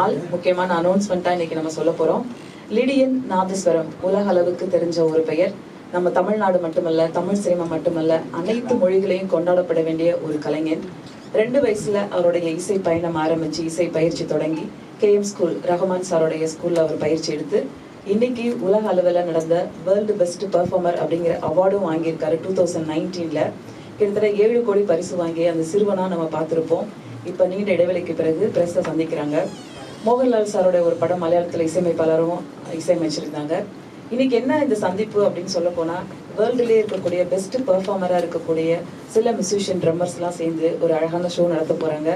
நாள் முக்கியமான அனௌன்ஸ்மெண்ட்டாக இன்னைக்கு நம்ம சொல்ல போகிறோம் லிடியன் நாதஸ்வரம் உலக அளவுக்கு தெரிஞ்ச ஒரு பெயர். நம்ம தமிழ்நாடு மட்டுமல்ல தமிழ் சினிமா மட்டுமல்ல அனைத்து மொழிகளையும் கொண்டாடப்பட வேண்டிய ஒரு கலைஞன். ரெண்டு வயசுல அவருடைய இசை பயணம் ஆரம்பிச்சு இசை பயிற்சி தொடங்கி கேஎம் ஸ்கூல் ரஹ்மான் சாரோடைய ஸ்கூல்ல அவர் பயிற்சி எடுத்து இன்னைக்கு உலக அளவில் நடந்த வேர்ல்டு பெஸ்ட் பெர்ஃபார்மர் அப்படிங்கிற அவார்டும் வாங்கியிருக்காரு டூ தௌசண்ட் நைன்டீன்ல கிட்டத்தட்ட ஏழு கோடி பரிசு வாங்கி அந்த சிறுவனா நம்ம பார்த்துருப்போம். இப்போ நீண்ட இடைவெளிக்கு பிறகு பிரஸ்ஸை சந்திக்கிறாங்க. மோகன்லால் சாரோட ஒரு படம் மலையாளத்தில் இசையமைப்பாளரும் இசையமைச்சிருந்தாங்க. இன்னைக்கு என்ன இந்த சந்திப்பு அப்படின்னு சொல்ல போனால் வேர்ல்டுலேயே இருக்கக்கூடிய பெஸ்ட் பெர்ஃபார்மராக இருக்கக்கூடிய சில மியூசிஷியன் ட்ரம்மர்ஸ்லாம் சேர்ந்து ஒரு அழகான ஷோ நடத்த போகிறாங்க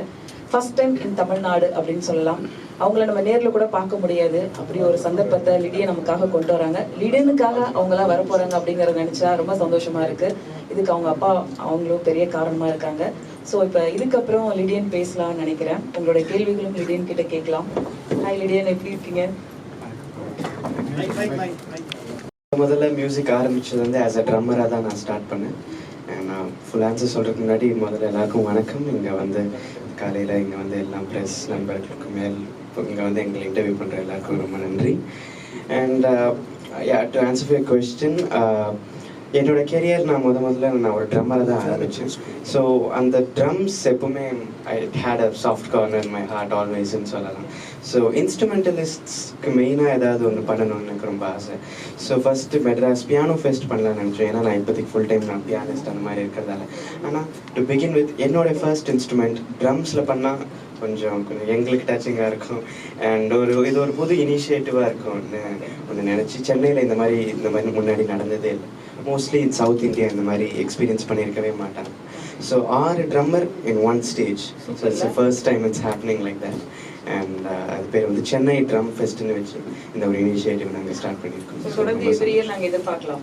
ஃபர்ஸ்ட் டைம் இன் தமிழ்நாடு அப்படின்னு சொல்லலாம். அவங்கள நம்ம நேரில் கூட பார்க்க முடியாது. அப்படி ஒரு சந்தர்ப்பத்தை லிடியை நமக்காக கொண்டு வராங்க. லிடியனுக்காக அவங்களாம் வரப்போகிறாங்க அப்படிங்கிறத நினச்சா ரொம்ப சந்தோஷமாக இருக்குது இதுக்கு அவங்க அப்பா அவங்களும் பெரிய காரணமாக இருக்காங்க. ஸோ இப்போ இதுக்கப்புறம் லிடியன் பேசலாம்னு நினைக்கிறேன். உங்களுடைய கேள்விகளும் லிடியன் கிட்ட கேட்கலாம். ஹாய் லிடியன் எப்படி இருக்கீங்க? முதல்ல மியூசிக் ஆரம்பிச்சது வந்து ஆஸ் அ ட்ரம்மராக தான் நான் ஸ்டார்ட் பண்ணேன். நான் ஃபுல் ஆன்சர் சொல்கிறதுக்கு முன்னாடி முதல்ல எல்லாருக்கும் வணக்கம். இங்கே வந்து காலையில் இங்கே வந்து எல்லா ப்ரெஸ் நண்பர்களுக்கு மேல் இங்கே வந்து எங்களை இன்டர்வியூ பண்ணுற எல்லாருக்கும் ரொம்ப நன்றி. And to answer your question என்னோட கெரியர் நான் முத முதல்ல நான் ஒரு ட்ரம்மரை தான் ஆரம்பித்தேன் ஸோ அந்த ட்ரம்ஸ் எப்பவுமே I hate a soft corner my heart ஆல்வேஸ்ன்னு சொல்லலாம். ஸோ இன்ஸ்ட்ருமெண்டலிஸ்ட்ஸ்க்கு மெயினாக ஏதாவது ஒன்று பண்ணணும்னு எனக்கு ரொம்ப ஆசை. So first Madras piano fest பண்ணலாம்னு நினச்சேன். ஏன்னா நான் இப்போதைக்கு ஃபுல் டைம் நான் பியானிஸ்ட் அந்த மாதிரி இருக்கிறதால. ஆனால் டு பிகின் வித் என்னோடய ஃபர்ஸ்ட் இன்ஸ்ட்ருமெண்ட் ட்ரம்ஸில் பண்ணால் கொஞ்சம் கொஞ்சம் எங்களுக்கு டச்சிங்காக இருக்கும். அண்ட் ஒரு இது ஒரு புது இனிஷியேட்டிவாக இருக்கும் ஒன்று நினச்சி சென்னையில் இந்த மாதிரி இந்த மாதிரி முன்னாடி நடந்ததே இல்லை. மோஸ்ட்லி சவுத் இந்தியா இந்த மாதிரி எக்ஸ்பீரியன்ஸ் பண்ணியிருக்கவே மாட்டாங்க. ஸோ ஆறு drummer in one stage so it's first time it's happening like that and பேர் வந்து சென்னை ட்ரம் ஃபெஸ்ட்னு வச்சு இந்த ஒரு இனிஷியேட்டிவ் நாங்கள் ஸ்டார்ட் So, தொடர்ந்து எவ்ரி பண்ணியிருக்கோம் இயர் நாங்க எதிர்பார்க்கலாம்.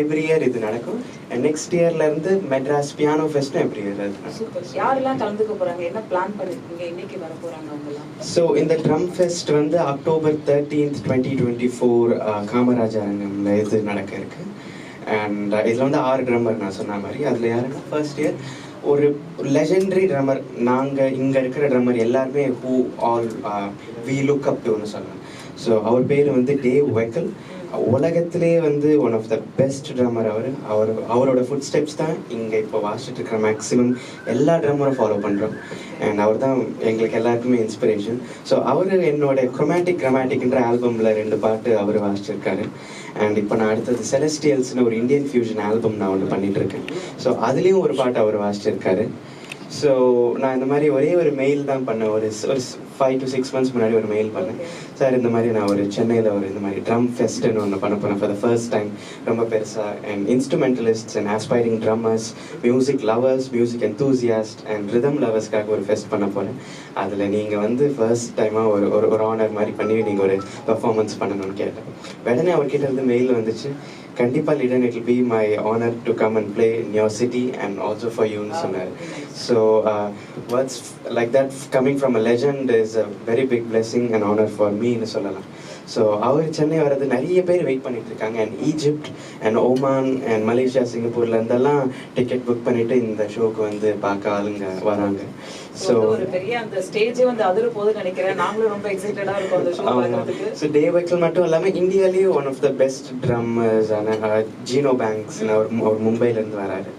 எவ்ரி இயர் இது நடக்கும். நெக்ஸ்ட் இயர்ல இருந்து மெட்ராஸ் பியானோ ஃபெஸ்ட்டும் எவ்ரி இயர் அது யாரெல்லாம் கலந்துக்க போறாங்க? என்ன பிளான் பண்ணிருக்கீங்க? இன்னைக்கு வர போறாங்க அவங்கலாம் ஸோ இந்த ட்ரம் ஃபெஸ்ட் வந்து October thirteenth twenty twenty four Kamaraj அரங்கம்ல இது நடக்க இருக்கு. அண்ட் இதில் வந்து ஆறு ட்ரம்மர் நான் சொன்ன மாதிரி. அதில் யாருன்னா ஃபர்ஸ்ட் இயர் ஒரு லெஜெண்டரி ட்ரம்மர் நாங்கள் இங்கே இருக்கிற ட்ரம்மர் எல்லாருமே who all we look up டுன்னு சொல்லலாம். ஸோ அவர் பேர் வந்து டேவ் வெக்கல் உலகத்திலேயே வந்து one of the best drummer அவர். அவர் அவரோட ஃபுட் ஸ்டெப்ஸ் தான் இங்கே இப்போ வாசிட்டு இருக்கிற மேக்ஸிமம் எல்லா ட்ரம்மரும் ஃபாலோ பண்ணுறோம் அண்ட் அவர் தான் எங்களுக்கு எல்லாருக்குமே இன்ஸ்பிரேஷன் ஸோ அவர் என்னோட குரோமேட்டிக் கிராமேட்டிக்ன்ற ஆல்பமில் ரெண்டு பாட்டு அவர் வாசிச்சிருக்காரு. அண்ட் இப்போ நான் அடுத்தது செலஸ்டியல்ஸ்னு ஒரு இந்தியன் ஃபியூஷன் ஆல்பம் நான் ஒன்று பண்ணிட்டு இருக்கேன். ஸோ அதுலேயும் ஒரு பாட்டு அவர் வாசிச்சிருக்காரு. ஸோ நான் இந்த மாதிரி ஒரே ஒரு மெயில் தான் பண்ணேன். ஒரு ஒரு ஃபைவ் டு சிக்ஸ் மந்த்ஸ் முன்னாடி ஒரு மெயில் பண்ணேன். சார் இந்த மாதிரி நான் ஒரு சென்னையில் ஒரு இந்த மாதிரி ட்ரம் ஃபெஸ்ட்டுன்னு ஒன்று பண்ண போகிறேன் ஃபார் த ஃபர்ஸ்ட் டைம் ரொம்ப பெருசாக and instrumentalists and aspiring drummers music lovers music enthusiast and rhythm லவர்ஸ்க்காக ஒரு ஃபெஸ்ட் பண்ண போகிறேன் அதில் நீங்கள் வந்து ஃபர்ஸ்ட் டைமாக ஒரு ஒரு ஒரு ஆனர் மாதிரி பண்ணி நீங்கள் ஒரு பெர்ஃபார்மன்ஸ் பண்ணணும்னு கேட்டேன். உடனே அவர்கிட்ட இருந்து மெயில் வந்துச்சு. கண்டிப்பாக written it be my honour to come and play in your city and also for யூன்னு சொன்னார் so words like that coming from a legend is a very big blessing and honour for மீன்னு சொல்லலாம் so அவர் சென்னை வர்றது நிறைய பேர் wait பண்ணிட்டு இருக்காங்க. And Egypt and Oman and Malaysia சிங்கப்பூர்ல இருந்தெல்லாம் டிக்கெட் புக் பண்ணிட்டு இந்த ஷோக்கு வந்து பார்க்க ஆளுங்க வராங்க. ஸோ ஒரு பெரிய அந்த ஸ்டேஜே வந்து அதிர போகுதுன்னு நினைக்கிறேன். நாங்களும் ரொம்ப எக்ஸைட்டடா இருக்கோம் அந்த ஷோ பார்க்கறதுக்கு. ஸோ டே வைக்கல் மட்டும் இல்லாமல் இந்தியாலேயே one of the best drummers ஆன ஜீனோ பேங்க்ஸ் அவர் அவர் மும்பைலேருந்து வராரு.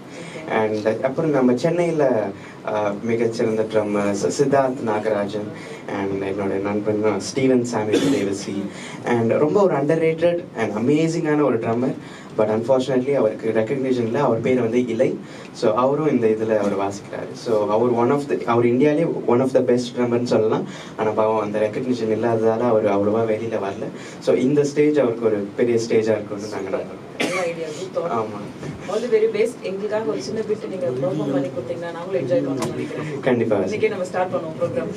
அண்ட் அப்புறம் நம்ம சென்னையில் மிகச்சிறந்த ட்ரம்மர்ஸ் சித்தார்த் நாகராஜன் அண்ட் என்னோட நண்பன் ஸ்டீவன் சாமியல் தேவசி. அண்ட் ரொம்ப ஒரு அண்டர் ரேட்டட் அண்ட் அமேசிங்கான ஒரு ட்ரம்மர் பட் அன்ஃபார்ச்சுனேட்லி அவருக்கு ரெக்கக்னிஷனில் அவர் பேர் வந்து இலை. ஸோ அவரும் இந்த இதில் அவர் வாசிக்கிறாரு. ஸோ அவர் ஒன் ஆஃப் த அவர் இந்தியாவிலே ஒன் ஆஃப் த பெஸ்ட் ட்ரம்மர்னு சொல்லலாம். ஆனால் பாவம் அந்த ரெக்கக்னிஷன் இல்லாததால் அவர் அவ்வளோவா வெளியில் வரல. ஸோ இந்த ஸ்டேஜ் அவருக்கு ஒரு பெரிய ஸ்டேஜாக இருக்கும்னு நாங்கள் ஆமாம் ஆல் தி வெரி பெஸ்ட் எங்களுக்காக ஒரு சின்ன பிட் நீங்க பெர்ஃபார்ம் பண்ணி கொடுத்தீங்கன்னா நாங்களும் என்ஜாய் பண்ணலாம் நினைக்கிறேன் கண்டிப்பாக இன்னைக்கே நம்ம ஸ்டார்ட் பண்ணுவோம் ப்ரோக்ராம்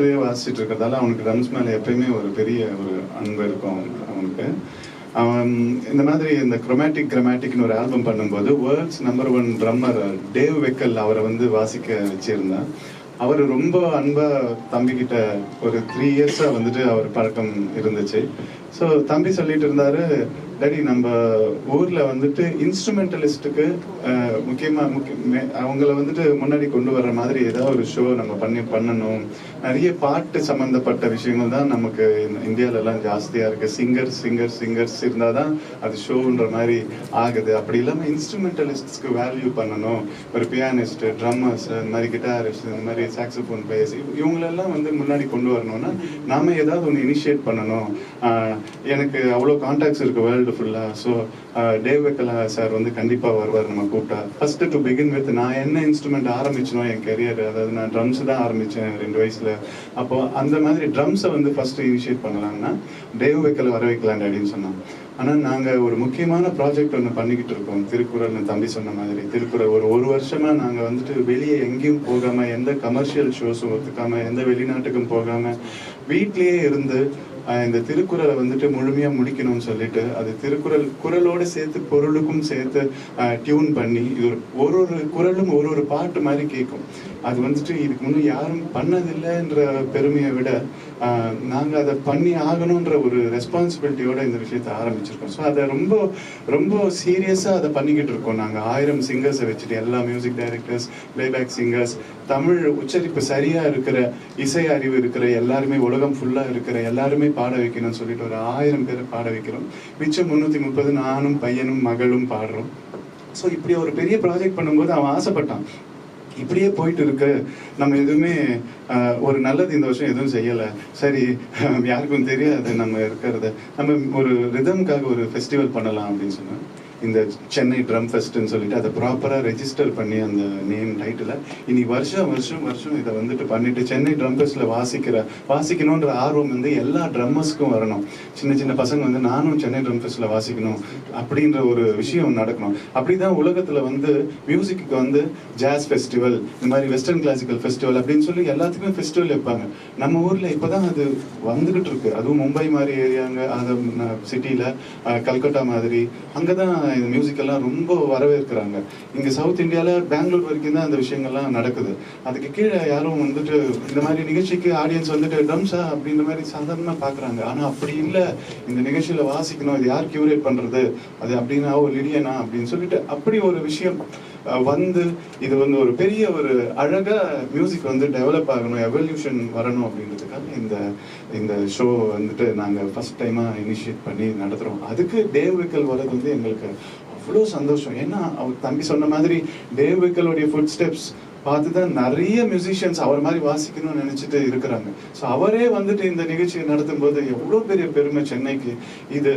ஓகே வாசிச்சுட்டு இருக்கிறதால அவனுக்கு ட்ரம்ஸ் மேல எப்பயுமே ஒரு பெரிய ஒரு அன்பு இருக்கும் அவனுக்கு. அவன் இந்த மாதிரி இந்த குரோமேட்டிக் கிரமேட்டிக்னு ஒரு ஆல்பம் பண்ணும்போது world's number one drummer Dave Weckl அவரை வந்து வாசிக்க வச்சிருந்தேன் அவர் ரொம்ப அன்பா தம்பி கிட்ட ஒரு த்ரீ இயர்ஸாக வந்துட்டு அவர் பழக்கம் இருந்துச்சு. ஸோ தம்பி சொல்லிட்டு இருந்தாரு டாடி நம்ம ஊரில் வந்துட்டு இன்ஸ்ட்ருமெண்டலிஸ்ட்டுக்கு முக்கியமாக முக்கிய மே- அவங்கள வந்துட்டு முன்னாடி கொண்டு வர்ற மாதிரி ஏதாவது ஒரு ஷோ நம்ம பண்ணி பண்ணணும். நிறைய பாட்டு சம்பந்தப்பட்ட விஷயங்கள் தான் நமக்கு இந்த- இந்தியால எல்லாம் ஜாஸ்தியா இருக்கு. சிங்கர் சிங்கர் சிங்கர்ஸ் இருந்தாதான் அது ஷோன்ற மாதிரி ஆகுது. அப்படி இல்லாம இன்ஸ்ட்ருமெண்டலிஸ்ட்ஸ்க்கு வேல்யூ பண்ணணும். ஒரு பியானிஸ்ட் ட்ரம்மர்ஸ் இந்த மாதிரி கிட்டாரிஸ்ட் இந்த மாதிரி சாக்ஸபோன் பிளேயர்ஸ் இவங்களெல்லாம் வந்து முன்னாடி கொண்டு வரணும்னா நாம ஏதாவது ஒன்று இனிஷியேட் பண்ணணும். எனக்கு அவ்வளோ கான்டாக்ட்ஸ் இருக்கு வேர்ல்டு ஃபுல்லா ஸோ டேவ் வெக்கலா சார் வந்து கண்டிப்பா வருவார் நம்ம கூப்பிட்டா. ஃபர்ஸ்ட் டு பிகின் வித் நான் என்ன இன்ஸ்ட்ருமெண்ட் ஆரம்பிச்சனோ என் கெரியர் அதாவது நான் ட்ரம்ஸ் தான் ஆரம்பிச்சேன் ரெண்டு வயசுல. அப்போ அந்த மாதிரி ட்ரம்ஸை வந்து ஃபர்ஸ்ட் இனிஷியேட் பண்ணலாம்னா டேவ் வைக்கல வர வைக்கலாம் அப்படின்னு சொன்னாங்க. ஆனா நாங்க ஒரு முக்கியமான ப்ராஜெக்ட் ஒன்று பண்ணிக்கிட்டு இருக்கோம். திருக்குறள்னு தம்பி சொன்ன மாதிரி. திருக்குறள் ஒரு ஒரு வருஷமா நாங்க வந்துட்டு வெளியே எங்கேயும் போகாம எந்த கமர்ஷியல் ஷோஸும் ஒத்துக்காம எந்த வெளிநாட்டுக்கும் போகாம வீட்லேயே இருந்து இந்த திருக்குறளை வந்துட்டு முழுமையா முடிக்கணும்னு சொல்லிட்டு அது திருக்குறள் குறளோட சேர்த்து பொருளுக்கும் சேர்த்து டியூன் பண்ணி இது ஒரு ஒரு ஒரு குறளும் ஒரு ஒரு பாட்டு மாதிரி கேட்கும் அது வந்துட்டு இதுக்கு முன்னே யாரும் பண்ணதில்லைன்ற பெருமையை விட நாங்கள் அதை பண்ணி ஆகணுன்ற ஒரு ரெஸ்பான்சிபிலிட்டியோட இந்த விஷயத்தை ஆரம்பிச்சிருக்கோம். ஸோ அதை ரொம்ப ரொம்ப சீரியஸாக அதை பண்ணிக்கிட்டு இருக்கோம் நாங்கள் ஆயிரம் சிங்கர்ஸை வச்சுட்டு எல்லா music directors playback singers Tamil உச்சரிப்பு சரியாக இருக்கிற இசை அறிவு இருக்கிற எல்லாருமே உலகம் ஃபுல்லாக இருக்கிற எல்லாருமே பாட வைக்கணும்னு சொல்லிட்டு ஒரு ஆயிரம் பேரை பாட வைக்கிறோம். மிச்சம் முன்னூற்றி முப்பது நானும் பையனும் மகளும் பாடுறோம். ஸோ இப்படி ஒரு பெரிய ப்ராஜெக்ட் பண்ணும்போது அவன் ஆசைப்பட்டான். இப்படியே போயிட்டு இருக்கு நம்ம எதுவுமே ஒரு நல்லது இந்த வருஷம் எதுவும் செய்யல. சரி யாருக்கும் தெரியாது நம்ம இருக்கிறத. நம்ம ஒரு ரிதம்காக ஒரு ஃபெஸ்டிவல் பண்ணலாம் அப்படின்னு சொன்னோம் இந்த சென்னை ட்ரம் ஃபெஸ்ட்னு சொல்லிட்டு அதை ப்ராப்பராக ரெஜிஸ்டர் பண்ணி அந்த நேம் டைட்டில் இனி வருஷம் வருஷம் வருஷம் இதை வந்துட்டு பண்ணிட்டு சென்னை ட்ரம் ஃபெஸ்ட்டில் வாசிக்கிற வாசிக்கணுன்ற ஆர்வம் வந்து எல்லா ட்ரம்மர்ஸ்க்கும் வரணும். சின்ன சின்ன பசங்க வந்து நானும் சென்னை ட்ரம் ஃபெஸ்ட்டில் வாசிக்கணும் அப்படின்ற ஒரு விஷயம் நடக்கணும். அப்படிதான் உலகத்தில் வந்து மியூசிக்கு வந்து ஜாஸ் ஃபெஸ்டிவல் இந்த மாதிரி வெஸ்டர்ன் கிளாசிக்கல் ஃபெஸ்டிவல் அப்படின்னு சொல்லி எல்லாத்துக்குமே ஃபெஸ்டிவல் வைப்பாங்க. நம்ம ஊரில் இப்போ தான் அது வந்துகிட்டு இருக்கு. அதுவும் மும்பை மாதிரி ஏரியாங்க அந்த சிட்டியில் கல்கட்டா மாதிரி அங்கே தான் இந்த மியூசிக்கெல்லாம் ரொம்ப வரவேற்கிறாங்க. இங்கே சவுத் இந்தியாவில் பெங்களூர் வரைக்கும் தான் அந்த விஷயங்கள்லாம் நடக்குது. அதுக்கு கீழே யாரும் வந்துட்டு இந்த மாதிரி நிகழ்ச்சிக்கு ஆடியன்ஸ் வந்துட்டு ட்ரம்ஸா அப்படின்ற மாதிரி சாதாரணமாக பார்க்குறாங்க. ஆனால் அப்படி இல்லை. இந்த நிகழ்ச்சியில் வாசிக்கணும். இது யார் கியூரேட் பண்ணுறது அது அப்படின்னா ஓ லிடியனா அப்படின்னு சொல்லிட்டு அப்படி ஒரு விஷயம் வந்து இது வந்து ஒரு பெரிய ஒரு அழகா மியூசிக் வந்து டெவலப் ஆகணும் எவல்யூஷன் வரணும் அப்படின்றதுக்காக இந்த இந்த ஷோ வந்துட்டு நாங்கள் ஃபர்ஸ்ட் டைமா இனிஷியேட் பண்ணி நடத்துகிறோம் அதுக்கு டேவ் விக்கல் வரது வந்து எங்களுக்கு அவ்வளோ சந்தோஷம். ஏன்னா அவர் தம்பி சொன்ன மாதிரி டேவ் விக்கலுடைய ஃபுட் ஸ்டெப்ஸ் பார்த்து தான் நிறைய மியூசிஷியன்ஸ் அவர் மாதிரி வாசிக்கணும்னு நினைச்சிட்டு இருக்கிறாங்க. ஸோ அவரே வந்துட்டு இந்த நிகழ்ச்சியை நடத்தும் போது எவ்வளோ பெரிய பெருமை சென்னைக்கு. இது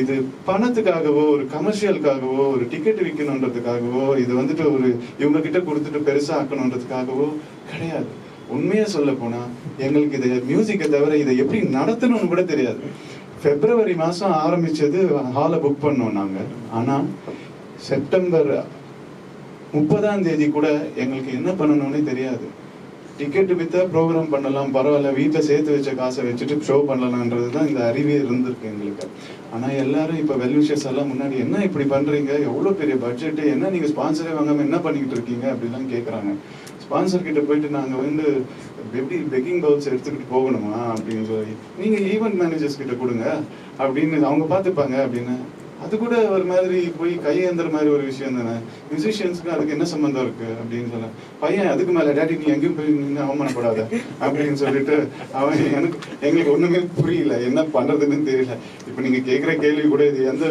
இது பணத்துக்காகவோ ஒரு கமர்ஷியலுக்காகவோ ஒரு டிக்கெட் விற்கணுன்றதுக்காகவோ இது வந்துட்டு ஒரு இவங்க கிட்ட கொடுத்துட்டு பெருசா ஆக்கணுன்றதுக்காகவோ கிடையாது. உண்மையா சொல்ல போனா எங்களுக்கு இதை மியூசிக்கை தவிர இதை எப்படி நடத்தணும்னு கூட தெரியாது. பிப்ரவரி மாதம் ஆரம்பிச்சது ஹாலை புக் பண்ணோம் நாங்கள் ஆனால் செப்டம்பர் முப்பதாம் தேதி கூட எங்களுக்கு என்ன பண்ணணும்னே தெரியாது. டிக்கெட் வித்தா ப்ரோக்ராம் பண்ணலாம் பரவாயில்ல வீட்டில் சேர்த்து வச்ச காசை வச்சுட்டு ஷோ பண்ணலாம்ன்றது தான் இந்த அறிவே இருந்திருக்கு எங்களுக்கு. ஆனால் எல்லாரும் இப்போ வெல்விஷர்ஸ் எல்லாம் முன்னாடி என்ன இப்படி பண்ணுறீங்க எவ்வளோ பெரிய பட்ஜெட்டு என்ன நீங்கள் ஸ்பான்சரே வாங்காமல் என்ன பண்ணிக்கிட்டு இருக்கீங்க? அப்படிலாம் கேட்குறாங்க ஸ்பான்சர் கிட்ட போயிட்டு நாங்கள் வந்து எப்படி பெக்கிங் பவுல்ஸ் எடுத்துக்கிட்டு போகணுமா அப்படின்னு சொல்லி நீங்கள் ஈவெண்ட் மேனேஜர்ஸ் கிட்ட கொடுங்க அப்படின்னு அவங்க பார்த்துப்பாங்க அப்படின்னு அது கூட ஒரு மாதிரி போய் கையேந்துற மாதிரி ஒரு விஷயம் தானே? மியூசிஷியன்ஸ்க்கு அதுக்கு என்ன சம்பந்தம் இருக்கு அப்படின்னு சொல்ல பையன் அதுக்கு மேல டேடி நீ எங்கேயும் போய் நின்று அவமானப்படாத அப்படின்னு சொல்லிட்டு அவன் எனக்கு எங்களுக்கு ஒண்ணுமே புரியல. என்ன பண்றதுன்னு தெரியல. இப்ப நீங்க கேக்குற கேள்வி கூட இது எந்த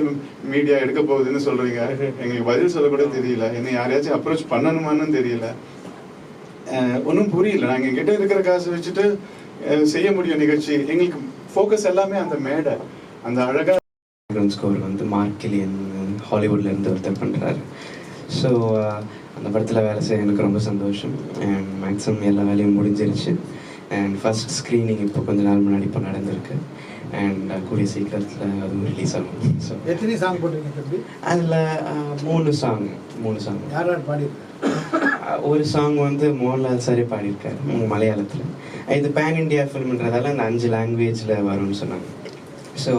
மீடியா எடுக்க போகுதுன்னு சொல்றீங்க? எங்களுக்கு பதில் சொல்ல கூட தெரியல. என்ன யாரையாச்சும் அப்ரோச் பண்ணணுமான்னு தெரியல. ஒன்றும் புரியல. நாங்க எங்கிட்ட இருக்கிற காசு வச்சுட்டு செய்ய முடியும் நிகழ்ச்சி. எங்களுக்கு ஃபோக்கஸ் எல்லாமே அந்த மேடை. அந்த அழகா பேக்ரவுண்ட் ஸ்கோர் வந்து மார்க் கிலியன் ஹாலிவுட்ல இருந்து ஒருத்தர் பண்ணுறாரு ஸோ அந்த படத்தில் வேலை செய்ய எனக்கு ரொம்ப சந்தோஷம். அண்ட் மேக்ஸிமம் எல்லா வேலையும் முடிஞ்சிருச்சு. அண்ட் ஃபர்ஸ்ட் ஸ்க்ரீனிங் இப்போ கொஞ்ச நாள் முன்னாடி இப்போ நடந்திருக்கு. அண்ட் கூடிய சீக்கிரத்தில் அதுவும் ரிலீஸ் ஆகும். ஸோ எத்தனை சாங் போட்டிருக்கீங்க அதில் மூணு சாங் மூணு சாங் யார் யார் பாடியிருக்காங்க ஒரு சாங் வந்து மோகன்லால் சாரே பாடியிருக்காரு மலையாளத்தில். இது பேன் இண்டியா ஃபில்ம்ன்றதால அந்த அஞ்சு லாங்குவேஜில் வரும்னு சொன்னாங்க. ஸோ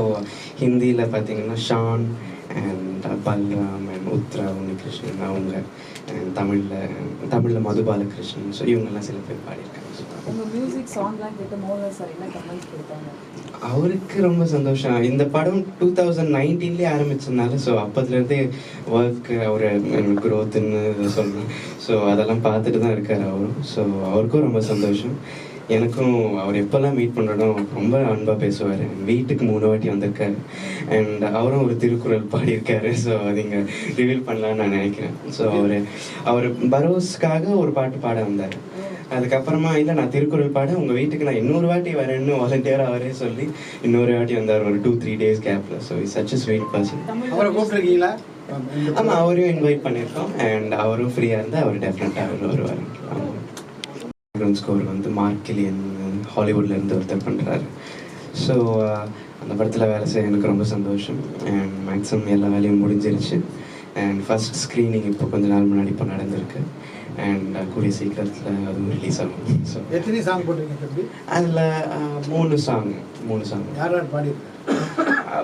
ஹிந்தியில் பார்த்தீங்கன்னா ஷான் அண்ட் பல்ராம் அண்ட் உத்ரா உன்னிகிருஷ்ணன் அவங்க and தமிழில் தமிழில் மது பாலகிருஷ்ணன் ஸோ இவங்கெல்லாம் சில பேர் பாடியிருக்காங்க. அவருக்கு ரொம்ப சந்தோஷம். இந்த படம் டூ தௌசண்ட் நைன்டீன்லேயே ஆரம்பிச்சதுனால ஸோ அப்போதுலேருந்தே ஒர்க் அவர் க்ரோத்துன்னு சொல்லணும் ஸோ அதெல்லாம் பார்த்துட்டு தான் இருக்கார் அவரும். ஸோ அவருக்கும் ரொம்ப சந்தோஷம். எனக்கும் அவர் எப்போல்லாம் மீட் பண்ணுறனோ ரொம்ப அன்பாக பேசுவார். வீட்டுக்கு மூணு வாட்டி வந்திருக்காரு. அண்ட் அவரும் ஒரு திருக்குறள் பாடியிருக்காரு. ஸோ அது இங்கே ரிவீல் பண்ணலான்னு நான் நினைக்கிறேன். ஸோ அவர் அவர் பரோஸ்க்காக ஒரு பாட்டு பாட வந்தார். அதுக்கப்புறமா இல்லை நான் திருக்குறள் பாட உங்கள் வீட்டுக்கு நான் இன்னொரு வாட்டி வரேன்னு வாலண்டியர் அவரே சொல்லி இன்னொரு வாட்டி வந்தார். ஒரு டூ த்ரீ டேஸ் கேப்பில் so is such sweet person அவரை கூப்பிட்டுருக்கீங்களா? ஆமாம் அவரையும் இன்வைட் பண்ணியிருக்கோம் அண்ட் அவரும் ஃப்ரீயாக இருந்தால் அவர் டெஃபினட்டாக அவர் வருவார். பேக்ரவுண்ட் ஸ்கோர் வந்து மார்க் கிலியன் ஹாலிவுட்ல இருந்து ஒருத்தர் பண்ணுறாரு ஸோ அந்த படத்தில் வேலை செய்ய எனக்கு ரொம்ப சந்தோஷம். அண்ட் மேக்ஸிமம் எல்லா வேலையும் முடிஞ்சிருச்சு. அண்ட் ஃபர்ஸ்ட் ஸ்க்ரீனிங் இப்போ கொஞ்ச நாள் முன்னாடி இப்போ நடந்திருக்கு. அண்ட் கூடிய சீக்கிரத்தில் அதுவும் ரிலீஸ் ஆகும். ஸோ எத்தனை சாங் போட்டிருக்கீங்க அதில் மூணு சாங் மூணு சாங் யார் யார் பாடியிருக்காங்க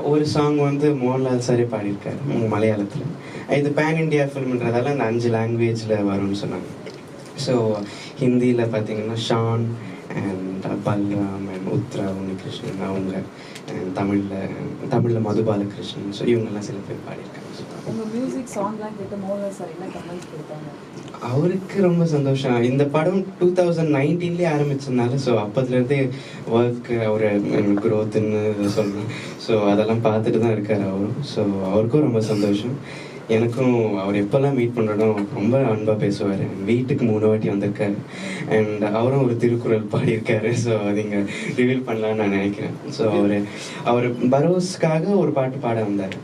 ஒரு சாங் வந்து மோகன்லால் சாரே பாடியிருக்காரு மலையாளத்துல. இது பேன் இண்டியா ஃபில்ம்ன்றதால அந்த அஞ்சு லாங்குவேஜில் வரும்னு சொன்னாங்க. ஸோ ஹிந்தியில் பார்த்தீங்கன்னா ஷான் அண்ட் பல்ராம் அண்ட் உத்ரா உன்னிகிருஷ்ணன் அவங்க அண்ட் தமிழில் தமிழில் மது பாலகிருஷ்ணன் ஸோ இவங்கெல்லாம் சில பேர் பாடியிருக்காங்க. அவருக்கு ரொம்ப சந்தோஷம். இந்த படம் டூ தௌசண்ட் நைன்டீன்லேயே ஆரம்பிச்சதுனால ஸோ அப்போதுலேருந்தே ஒர்க் அவர் க்ரோத்துன்னு சொல்லணும் ஸோ அதெல்லாம் பார்த்துட்டு தான் இருக்கார் அவரும். ஸோ அவருக்கும் ரொம்ப சந்தோஷம். எனக்கும் அவர் எப்போல்லாம் மீட் பண்ணுறனோ ரொம்ப அன்பாக பேசுவார். வீட்டுக்கு மூணு வாட்டி வந்திருக்காரு. அண்ட் அவரும் ஒரு திருக்குறள் பாடியிருக்காரு. ஸோ அது இங்கே ரிவீல் பண்ணலான்னு நான் நினைக்கிறேன். ஸோ அவர் அவர் பரோஸ்க்காக ஒரு பாட்டு பாட வந்தார்.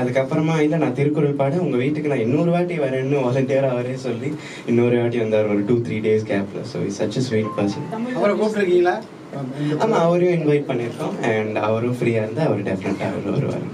அதுக்கப்புறமா இல்லை நான் திருக்குறள் பாட. உங்கள் வீட்டுக்கு நான் இன்னொரு வாட்டி வரேன்னு வாலண்டியர் அவரே சொல்லி இன்னொரு வாட்டி வந்தார். ஒரு டூ த்ரீ டேஸ் கேப்பில் so is such sweet person அவரை கூப்பிட்டுருக்கீங்களா? ஆமாம் அவரையும் இன்வைட் பண்ணியிருக்கோம் அண்ட் அவரும் ஃப்ரீயாக இருந்தால் அவர் டெஃபினட்டாக அவர் வருவார்.